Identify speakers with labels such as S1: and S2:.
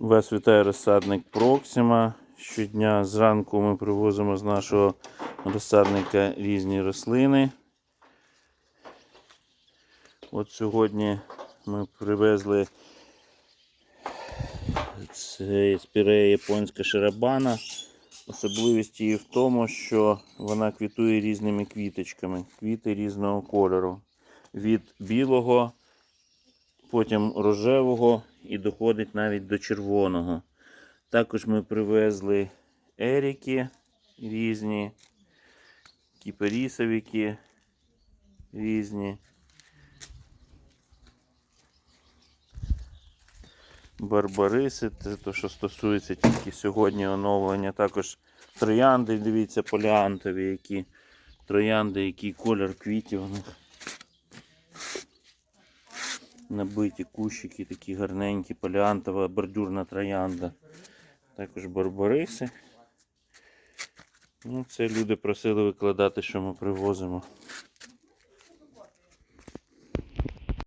S1: Вас вітає розсадник Проксима. Щодня зранку ми привозимо з нашого розсадника різні рослини. От сьогодні ми привезли це спірея японська шарабана. Особливість її в тому, що вона квітує різними квіточками. Квіти різного кольору. Від білого, потім рожевого і доходить навіть до червоного. Також ми привезли еріки різні, кіперісовики різні. Барбариси, це те, що стосується тільки сьогодні оновлення. Також троянди, дивіться, поліантові, які троянди, який колір квітів у них. Набиті кущики, такі гарненькі, поліантова бордюрна троянда. Також барбариси. Ну, це люди просили викладати, що ми привозимо.